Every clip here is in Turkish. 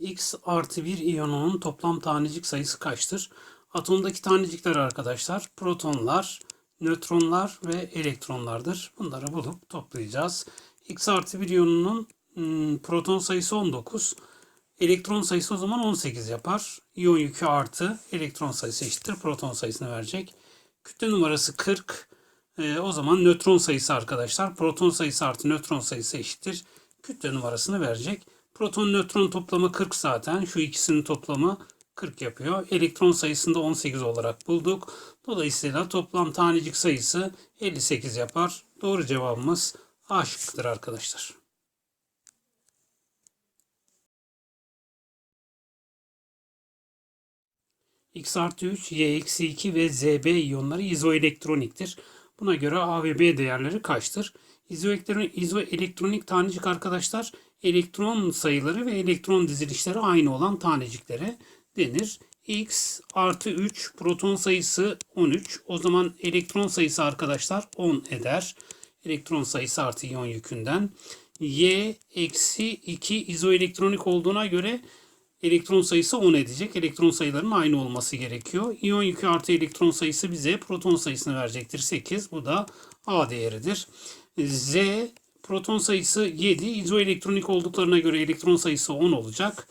X artı 1 iyonunun toplam tanecik sayısı kaçtır? Atomdaki tanecikler arkadaşlar protonlar, nötronlar ve elektronlardır. Bunları bulup toplayacağız. X artı 1 iyonunun hmm, proton sayısı 19. Elektron sayısı o zaman 18 yapar. İyon yükü artı elektron sayısı eşittir. Proton sayısını verecek. Kütle numarası 40. Ee, o zaman nötron sayısı arkadaşlar. Proton sayısı artı nötron sayısı eşittir. Kütle numarasını verecek. Proton nötron toplamı 40 zaten. Şu ikisinin toplamı 40 yapıyor. Elektron sayısını da 18 olarak bulduk. Dolayısıyla toplam tanecik sayısı 58 yapar. Doğru cevabımız A şıkkıdır arkadaşlar. X artı 3, Y eksi 2 ve ZB iyonları izoelektroniktir. Buna göre A ve B değerleri kaçtır? İzoelektronik, izoelektronik tanecik arkadaşlar elektron sayıları ve elektron dizilişleri aynı olan taneciklere denir. X artı 3 proton sayısı 13. O zaman elektron sayısı arkadaşlar 10 eder. Elektron sayısı artı iyon yükünden. Y eksi 2 izoelektronik olduğuna göre elektron sayısı 10 edecek. Elektron sayılarının aynı olması gerekiyor. İyon yükü artı elektron sayısı bize proton sayısını verecektir. 8. Bu da A değeridir. Z proton sayısı 7. İzoelektronik olduklarına göre elektron sayısı 10 olacak.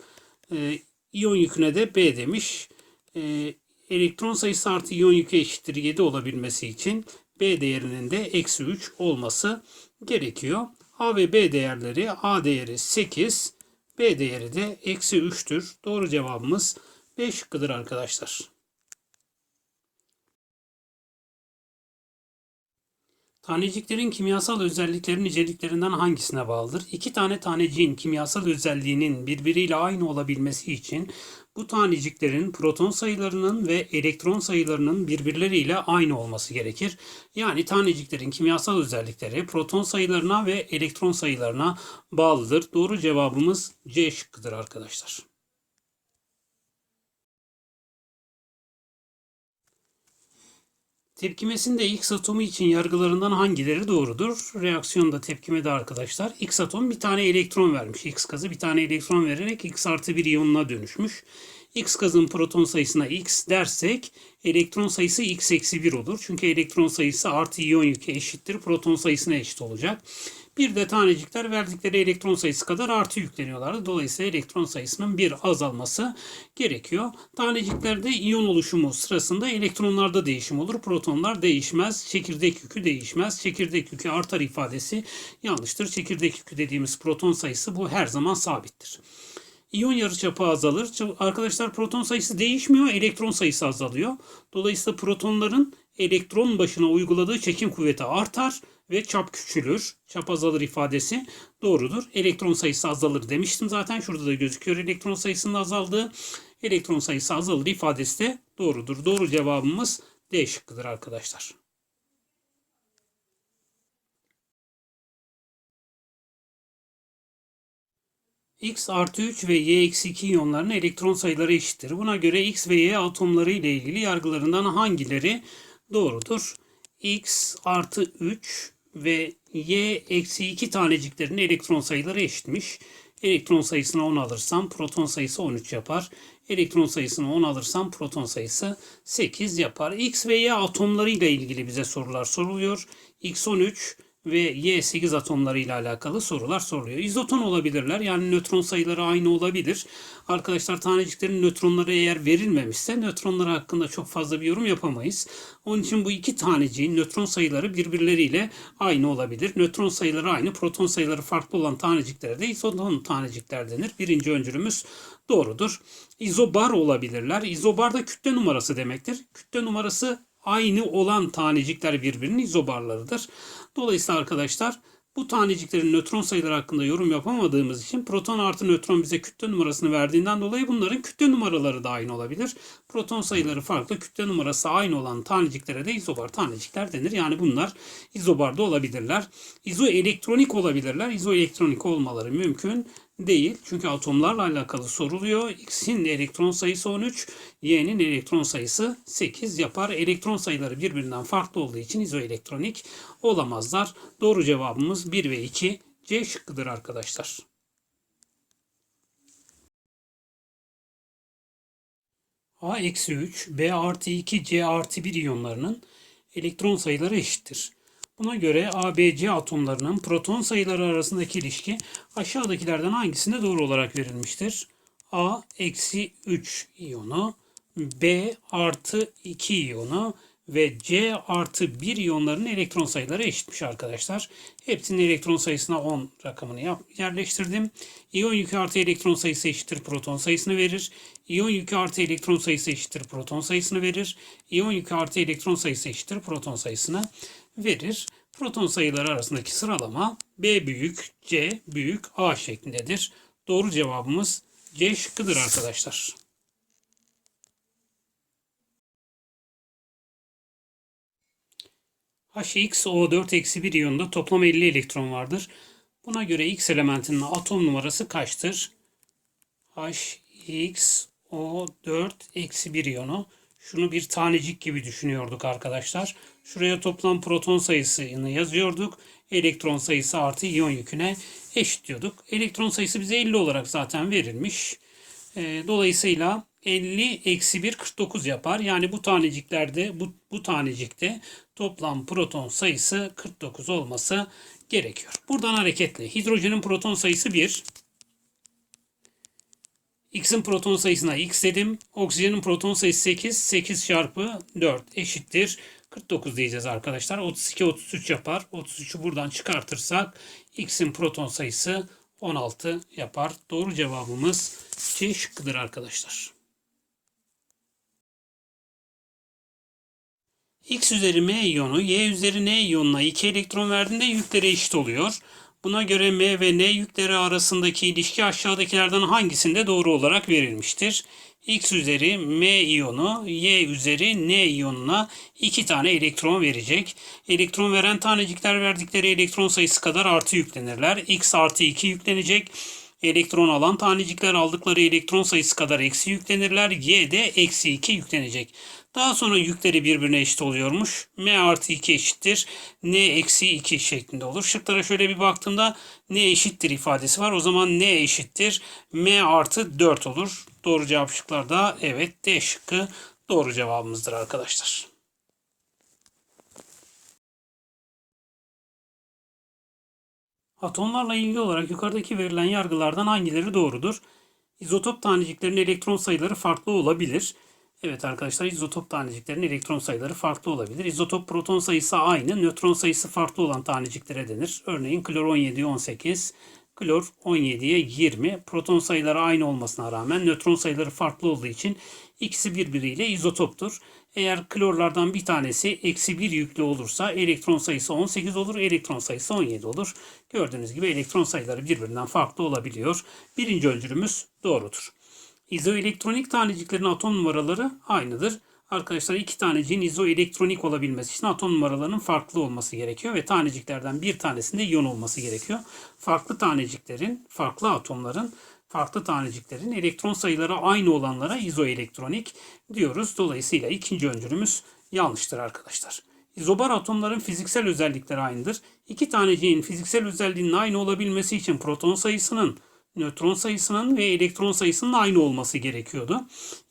Ee, iyon yüküne de B demiş. Ee, elektron sayısı artı iyon yükü eşittir 7 olabilmesi için B değerinin de eksi 3 olması gerekiyor. A ve B değerleri A değeri 8, B değeri de eksi 3'tür. Doğru cevabımız B şıkkıdır arkadaşlar. Taneciklerin kimyasal özellikleri niceliklerinden hangisine bağlıdır? İki tane taneciğin kimyasal özelliğinin birbiriyle aynı olabilmesi için bu taneciklerin proton sayılarının ve elektron sayılarının birbirleriyle aynı olması gerekir. Yani taneciklerin kimyasal özellikleri proton sayılarına ve elektron sayılarına bağlıdır. Doğru cevabımız C şıkkıdır arkadaşlar. Tepkimesinde X atomu için yargılarından hangileri doğrudur? Reaksiyonda tepkimede arkadaşlar X atom bir tane elektron vermiş. X gazı bir tane elektron vererek X artı bir iyonuna dönüşmüş. X gazın proton sayısına X dersek elektron sayısı X eksi 1 olur. Çünkü elektron sayısı artı iyon yükü eşittir. Proton sayısına eşit olacak. Bir de tanecikler verdikleri elektron sayısı kadar artı yükleniyorlardı. Dolayısıyla elektron sayısının bir azalması gerekiyor. Taneciklerde iyon oluşumu sırasında elektronlarda değişim olur. Protonlar değişmez. Çekirdek yükü değişmez. Çekirdek yükü artar ifadesi yanlıştır. Çekirdek yükü dediğimiz proton sayısı bu her zaman sabittir. İyon yarıçapı azalır. Arkadaşlar proton sayısı değişmiyor, elektron sayısı azalıyor. Dolayısıyla protonların elektron başına uyguladığı çekim kuvveti artar ve çap küçülür. Çap azalır ifadesi doğrudur. Elektron sayısı azalır demiştim zaten. Şurada da gözüküyor elektron sayısının azaldığı. Elektron sayısı azalır ifadesi de doğrudur. Doğru cevabımız D şıkkıdır arkadaşlar. X artı 3 ve Y eksi 2 iyonlarının elektron sayıları eşittir. Buna göre X ve Y atomları ile ilgili yargılarından hangileri doğrudur? X artı 3 ve Y eksi 2 taneciklerin elektron sayıları eşitmiş. Elektron sayısını 10 alırsam proton sayısı 13 yapar. Elektron sayısını 10 alırsam proton sayısı 8 yapar. X ve Y atomları ile ilgili bize sorular soruluyor. X 13 ve Y8 atomları ile alakalı sorular soruluyor. İzoton olabilirler. Yani nötron sayıları aynı olabilir. Arkadaşlar taneciklerin nötronları eğer verilmemişse nötronları hakkında çok fazla bir yorum yapamayız. Onun için bu iki taneciğin nötron sayıları birbirleriyle aynı olabilir. Nötron sayıları aynı, proton sayıları farklı olan taneciklere de izoton tanecikler denir. Birinci öncülümüz doğrudur. İzobar olabilirler. İzobar da kütle numarası demektir. Kütle numarası aynı olan tanecikler birbirinin izobarlarıdır. Dolayısıyla arkadaşlar bu taneciklerin nötron sayıları hakkında yorum yapamadığımız için proton artı nötron bize kütle numarasını verdiğinden dolayı bunların kütle numaraları da aynı olabilir. Proton sayıları farklı, kütle numarası aynı olan taneciklere de izobar tanecikler denir. Yani bunlar izobarda olabilirler. İzoelektronik olabilirler. İzoelektronik olmaları mümkün değil. Çünkü atomlarla alakalı soruluyor. X'in elektron sayısı 13, Y'nin elektron sayısı 8 yapar. Elektron sayıları birbirinden farklı olduğu için izoelektronik olamazlar. Doğru cevabımız 1 ve 2 C şıkkıdır arkadaşlar. A eksi 3, B artı 2, C artı 1 iyonlarının elektron sayıları eşittir. Buna göre A, B, C atomlarının proton sayıları arasındaki ilişki aşağıdakilerden hangisinde doğru olarak verilmiştir? A eksi 3 iyonu, B artı 2 iyonu ve C artı 1 iyonların elektron sayıları eşitmiş arkadaşlar. Hepsinin elektron sayısına 10 rakamını yerleştirdim. İyon yükü artı elektron sayısı eşittir proton sayısını verir. İyon yükü artı elektron sayısı eşittir proton sayısını verir. İyon yükü artı elektron sayısı eşittir proton sayısını verir. Proton sayıları arasındaki sıralama B büyük, C büyük, A şeklindedir. Doğru cevabımız C şıkkıdır arkadaşlar. HXO4-1 iyonunda toplam 50 elektron vardır. Buna göre X elementinin atom numarası kaçtır? HXO4-1 iyonu. Şunu bir tanecik gibi düşünüyorduk arkadaşlar. Şuraya toplam proton sayısını yazıyorduk. Elektron sayısı artı iyon yüküne eşitliyorduk. Elektron sayısı bize 50 olarak zaten verilmiş. Ee, dolayısıyla 50 eksi 1 49 yapar. Yani bu taneciklerde bu, bu tanecikte toplam proton sayısı 49 olması gerekiyor. Buradan hareketle hidrojenin proton sayısı 1. X'in proton sayısına X dedim. Oksijenin proton sayısı 8. 8 çarpı 4 eşittir. 49 diyeceğiz arkadaşlar. 32 33 yapar. 33'ü buradan çıkartırsak X'in proton sayısı 16 yapar. Doğru cevabımız C şıkkıdır arkadaşlar. X üzeri M iyonu Y üzeri N iyonuna 2 elektron verdiğinde yükleri eşit oluyor. Buna göre M ve N yükleri arasındaki ilişki aşağıdakilerden hangisinde doğru olarak verilmiştir? X üzeri M iyonu Y üzeri N iyonuna 2 tane elektron verecek. Elektron veren tanecikler verdikleri elektron sayısı kadar artı yüklenirler. X artı 2 yüklenecek. Elektron alan tanecikler aldıkları elektron sayısı kadar eksi yüklenirler. Y de eksi 2 yüklenecek. Daha sonra yükleri birbirine eşit oluyormuş. M artı 2 eşittir. N eksi 2 şeklinde olur. Şıklara şöyle bir baktığımda N eşittir ifadesi var. O zaman N eşittir. M artı 4 olur. Doğru cevap şıklarda evet D şıkkı doğru cevabımızdır arkadaşlar. Atomlarla ilgili olarak yukarıdaki verilen yargılardan hangileri doğrudur? İzotop taneciklerin elektron sayıları farklı olabilir. Evet arkadaşlar izotop taneciklerin elektron sayıları farklı olabilir. İzotop proton sayısı aynı, nötron sayısı farklı olan taneciklere denir. Örneğin klor 17'ye 18, klor 17'ye 20. Proton sayıları aynı olmasına rağmen nötron sayıları farklı olduğu için ikisi birbiriyle izotoptur. Eğer klorlardan bir tanesi eksi 1 yüklü olursa elektron sayısı 18 olur, elektron sayısı 17 olur. Gördüğünüz gibi elektron sayıları birbirinden farklı olabiliyor. Birinci öncülümüz doğrudur. İzoelektronik taneciklerin atom numaraları aynıdır. Arkadaşlar iki taneciğin izoelektronik olabilmesi için atom numaralarının farklı olması gerekiyor ve taneciklerden bir tanesinde iyon olması gerekiyor. Farklı taneciklerin, farklı atomların, farklı taneciklerin elektron sayıları aynı olanlara izoelektronik diyoruz. Dolayısıyla ikinci öncülümüz yanlıştır arkadaşlar. İzobar atomların fiziksel özellikleri aynıdır. İki taneciğin fiziksel özelliğinin aynı olabilmesi için proton sayısının nötron sayısının ve elektron sayısının aynı olması gerekiyordu.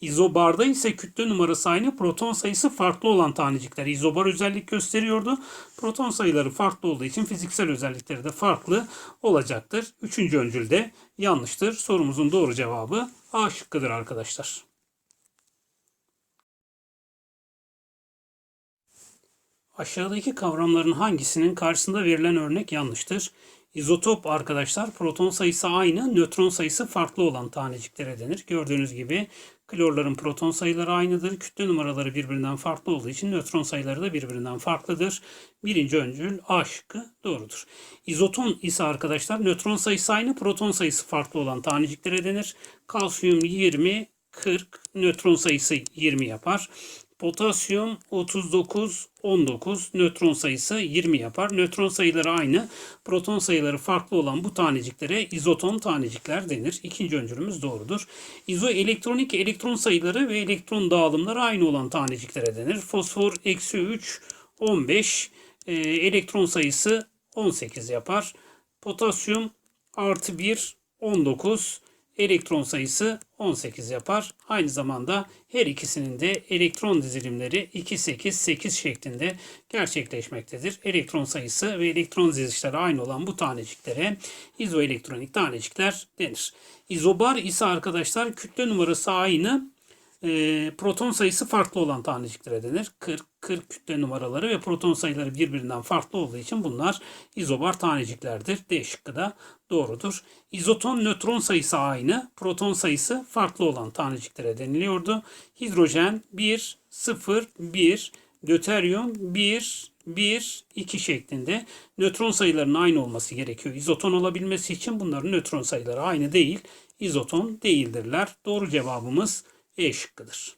İzobarda ise kütle numarası aynı, proton sayısı farklı olan tanecikler izobar özellik gösteriyordu. Proton sayıları farklı olduğu için fiziksel özellikleri de farklı olacaktır. Üçüncü öncül de yanlıştır. Sorumuzun doğru cevabı A şıkkıdır arkadaşlar. Aşağıdaki kavramların hangisinin karşısında verilen örnek yanlıştır? İzotop arkadaşlar proton sayısı aynı, nötron sayısı farklı olan taneciklere denir. Gördüğünüz gibi klorların proton sayıları aynıdır. Kütle numaraları birbirinden farklı olduğu için nötron sayıları da birbirinden farklıdır. Birinci öncül A şıkkı doğrudur. İzoton ise arkadaşlar nötron sayısı aynı, proton sayısı farklı olan taneciklere denir. Kalsiyum 20, 40, nötron sayısı 20 yapar. Potasyum 39, 19, nötron sayısı 20 yapar. Nötron sayıları aynı, proton sayıları farklı olan bu taneciklere izoton tanecikler denir. İkinci öncülümüz doğrudur. İzoelektronik elektron sayıları ve elektron dağılımları aynı olan taneciklere denir. Fosfor eksi 3, 15, e, elektron sayısı 18 yapar. Potasyum artı 1, 19, elektron sayısı 18 yapar. Aynı zamanda her ikisinin de elektron dizilimleri 2, 8, 8 şeklinde gerçekleşmektedir. Elektron sayısı ve elektron dizilişleri aynı olan bu taneciklere izoelektronik tanecikler denir. İzobar ise arkadaşlar kütle numarası aynı e, proton sayısı farklı olan taneciklere denir. 40, 40 kütle numaraları ve proton sayıları birbirinden farklı olduğu için bunlar izobar taneciklerdir. D şıkkı da doğrudur. İzoton nötron sayısı aynı, proton sayısı farklı olan taneciklere deniliyordu. Hidrojen 1, 0, 1, deuteryum 1, 1, 2 şeklinde nötron sayılarının aynı olması gerekiyor. İzoton olabilmesi için bunların nötron sayıları aynı değil. İzoton değildirler. Doğru cevabımız e şıkkıdır.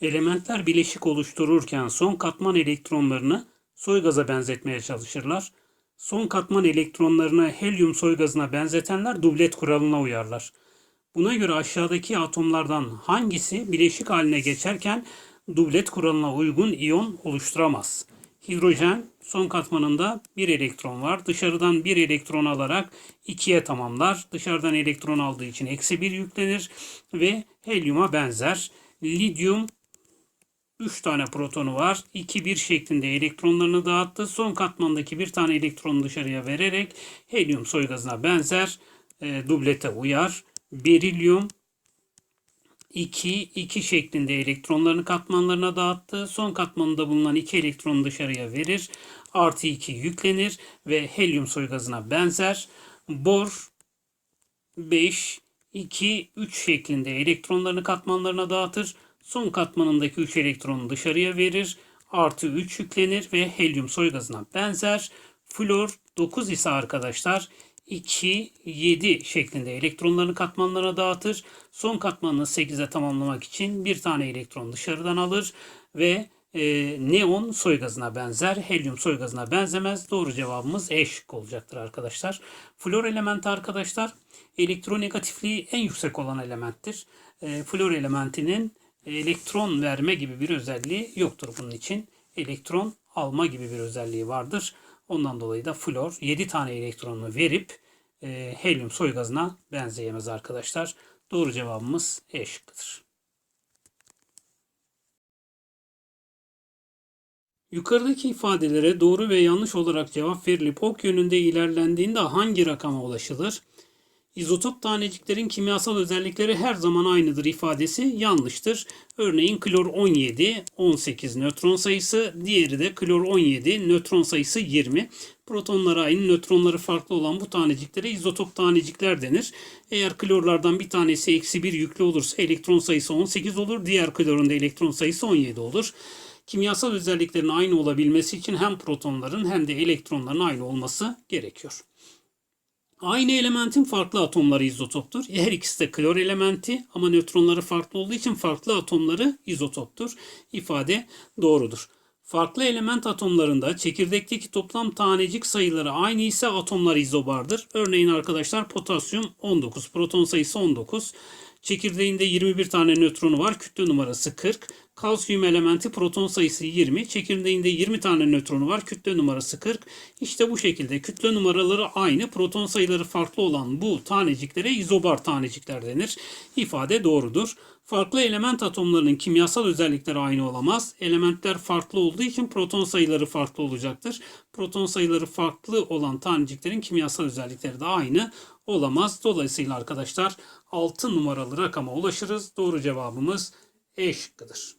Elementler bileşik oluştururken son katman elektronlarını soy gaza benzetmeye çalışırlar. Son katman elektronlarını helyum soy gazına benzetenler dublet kuralına uyarlar. Buna göre aşağıdaki atomlardan hangisi bileşik haline geçerken dublet kuralına uygun iyon oluşturamaz? Hidrojen son katmanında bir elektron var. Dışarıdan bir elektron alarak ikiye tamamlar. Dışarıdan elektron aldığı için eksi bir yüklenir ve helyuma benzer. Lityum 3 tane protonu var. 2-1 şeklinde elektronlarını dağıttı. Son katmandaki bir tane elektronu dışarıya vererek helyum soy gazına benzer. E, dublete uyar. Berilyum 2, 2 şeklinde elektronlarını katmanlarına dağıttı. Son katmanında bulunan 2 elektronu dışarıya verir. Artı 2 yüklenir ve helyum soy gazına benzer. Bor 5, 2, 3 şeklinde elektronlarını katmanlarına dağıtır. Son katmanındaki 3 elektronu dışarıya verir. Artı 3 yüklenir ve helyum soy gazına benzer. Flor 9 ise arkadaşlar 2, 7 şeklinde elektronlarını katmanlara dağıtır. Son katmanını 8'e tamamlamak için bir tane elektron dışarıdan alır ve e, neon soy gazına benzer. Helyum soy gazına benzemez. Doğru cevabımız E şıkkı olacaktır arkadaşlar. Flor elementi arkadaşlar elektronegatifliği en yüksek olan elementtir. E, flor elementinin elektron verme gibi bir özelliği yoktur bunun için. Elektron alma gibi bir özelliği vardır. Ondan dolayı da flor 7 tane elektronunu verip e, helyum soy gazına benzeyemez arkadaşlar. Doğru cevabımız E şıkkıdır. Yukarıdaki ifadelere doğru ve yanlış olarak cevap verilip ok yönünde ilerlendiğinde hangi rakama ulaşılır? İzotop taneciklerin kimyasal özellikleri her zaman aynıdır ifadesi yanlıştır. Örneğin klor 17, 18 nötron sayısı, diğeri de klor 17, nötron sayısı 20. Protonları aynı, nötronları farklı olan bu taneciklere izotop tanecikler denir. Eğer klorlardan bir tanesi eksi 1 yüklü olursa elektron sayısı 18 olur, diğer klorun da elektron sayısı 17 olur. Kimyasal özelliklerin aynı olabilmesi için hem protonların hem de elektronların aynı olması gerekiyor. Aynı elementin farklı atomları izotoptur. Her ikisi de klor elementi ama nötronları farklı olduğu için farklı atomları izotoptur. İfade doğrudur. Farklı element atomlarında çekirdekteki toplam tanecik sayıları aynı ise atomlar izobardır. Örneğin arkadaşlar potasyum 19, proton sayısı 19. Çekirdeğinde 21 tane nötronu var. Kütle numarası 40. Kalsiyum elementi proton sayısı 20. Çekirdeğinde 20 tane nötronu var. Kütle numarası 40. İşte bu şekilde kütle numaraları aynı. Proton sayıları farklı olan bu taneciklere izobar tanecikler denir. İfade doğrudur. Farklı element atomlarının kimyasal özellikleri aynı olamaz. Elementler farklı olduğu için proton sayıları farklı olacaktır. Proton sayıları farklı olan taneciklerin kimyasal özellikleri de aynı olamaz. Dolayısıyla arkadaşlar 6 numaralı rakama ulaşırız. Doğru cevabımız E şıkkıdır.